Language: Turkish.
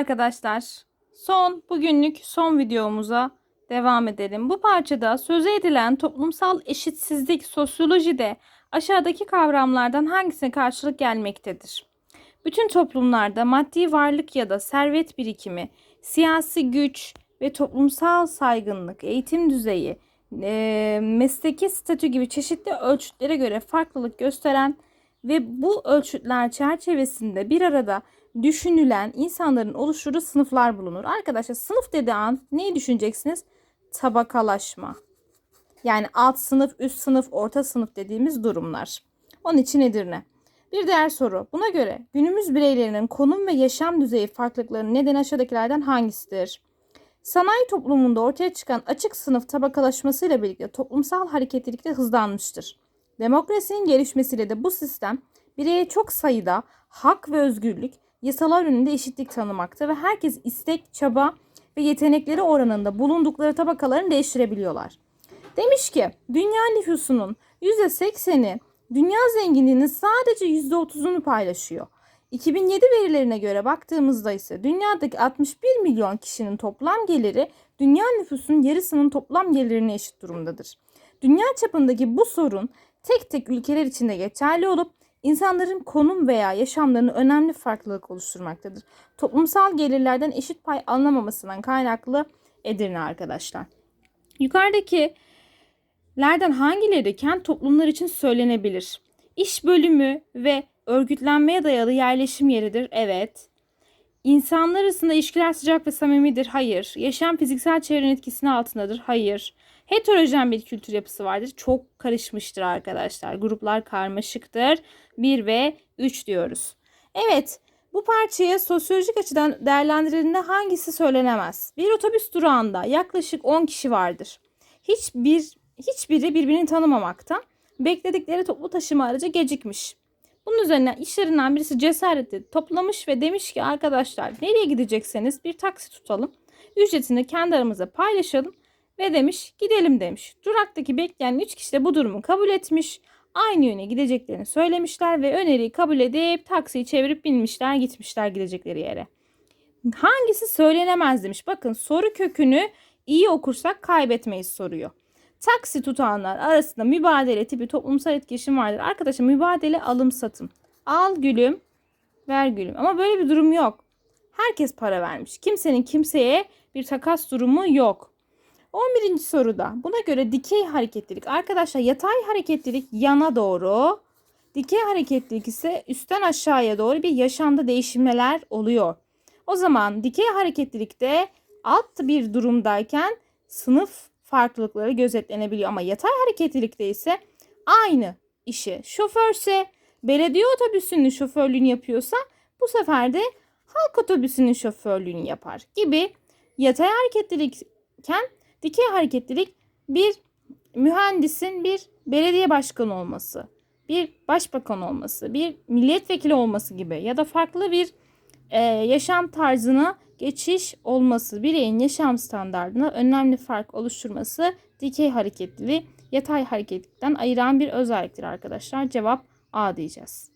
arkadaşlar. Son bugünlük son videomuza devam edelim. Bu parçada söze edilen toplumsal eşitsizlik sosyolojide aşağıdaki kavramlardan hangisine karşılık gelmektedir? Bütün toplumlarda maddi varlık ya da servet birikimi, siyasi güç ve toplumsal saygınlık, eğitim düzeyi, mesleki statü gibi çeşitli ölçütlere göre farklılık gösteren ve bu ölçütler çerçevesinde bir arada düşünülen insanların oluşturduğu sınıflar bulunur. Arkadaşlar sınıf dediği an neyi düşüneceksiniz? Tabakalaşma. Yani alt sınıf, üst sınıf, orta sınıf dediğimiz durumlar. Onun için Edirne. Bir diğer soru. Buna göre günümüz bireylerinin konum ve yaşam düzeyi farklılıklarının nedeni aşağıdakilerden hangisidir? Sanayi toplumunda ortaya çıkan açık sınıf tabakalaşmasıyla birlikte toplumsal hareketlilik de hızlanmıştır. Demokrasinin gelişmesiyle de bu sistem bireye çok sayıda hak ve özgürlük, yasalar önünde eşitlik tanımakta ve herkes istek, çaba ve yetenekleri oranında bulundukları tabakalarını değiştirebiliyorlar. Demiş ki dünya nüfusunun %80'i dünya zenginliğinin sadece %30'unu paylaşıyor. 2007 verilerine göre baktığımızda ise dünyadaki 61 milyon kişinin toplam geliri dünya nüfusunun yarısının toplam gelirine eşit durumdadır. Dünya çapındaki bu sorun tek tek ülkeler içinde geçerli olup insanların konum veya yaşamlarının önemli farklılık oluşturmaktadır. Toplumsal gelirlerden eşit pay alınamamasından kaynaklı Edirne arkadaşlar. Yukarıdaki lerden hangileri kent toplumları için söylenebilir? İş bölümü ve örgütlenmeye dayalı yerleşim yeridir. Evet. İnsanlar arasında ilişkiler sıcak ve samimidir. Hayır. Yaşam fiziksel çevrenin etkisinin altındadır. Hayır. Heterojen bir kültür yapısı vardır. Çok karışmıştır arkadaşlar. Gruplar karmaşıktır. 1 ve 3 diyoruz. Evet. Bu parçaya sosyolojik açıdan değerlendirildiğinde hangisi söylenemez? Bir otobüs durağında yaklaşık 10 kişi vardır. Hiçbir hiçbiri birbirini tanımamakta. Bekledikleri toplu taşıma aracı gecikmiş. Bunun üzerine işlerinden birisi cesareti toplamış ve demiş ki arkadaşlar nereye gidecekseniz bir taksi tutalım. Ücretini kendi aramızda paylaşalım ve demiş gidelim demiş. Duraktaki bekleyen 3 kişi de bu durumu kabul etmiş. Aynı yöne gideceklerini söylemişler ve öneriyi kabul edip taksiyi çevirip binmişler gitmişler gidecekleri yere. Hangisi söylenemez demiş. Bakın soru kökünü iyi okursak kaybetmeyiz soruyor. Taksi tutanlar arasında mübadele tipi toplumsal etkileşim vardır. Arkadaşlar mübadele alım satım. Al gülüm, ver gülüm. Ama böyle bir durum yok. Herkes para vermiş. Kimsenin kimseye bir takas durumu yok. 11. soruda buna göre dikey hareketlilik. Arkadaşlar yatay hareketlilik yana doğru. Dikey hareketlilik ise üstten aşağıya doğru bir yaşamda değişimler oluyor. O zaman dikey hareketlilikte alt bir durumdayken sınıf farklılıkları gözetlenebiliyor. Ama yatay hareketlilikte ise aynı işi şoförse belediye otobüsünün şoförlüğünü yapıyorsa bu sefer de halk otobüsünün şoförlüğünü yapar gibi yatay hareketlilikken dikey hareketlilik bir mühendisin bir belediye başkanı olması, bir başbakan olması, bir milletvekili olması gibi ya da farklı bir e, yaşam tarzına geçiş olması, bireyin yaşam standartına önemli fark oluşturması dikey hareketliliği yatay hareketlilikten ayıran bir özelliktir arkadaşlar. Cevap A diyeceğiz.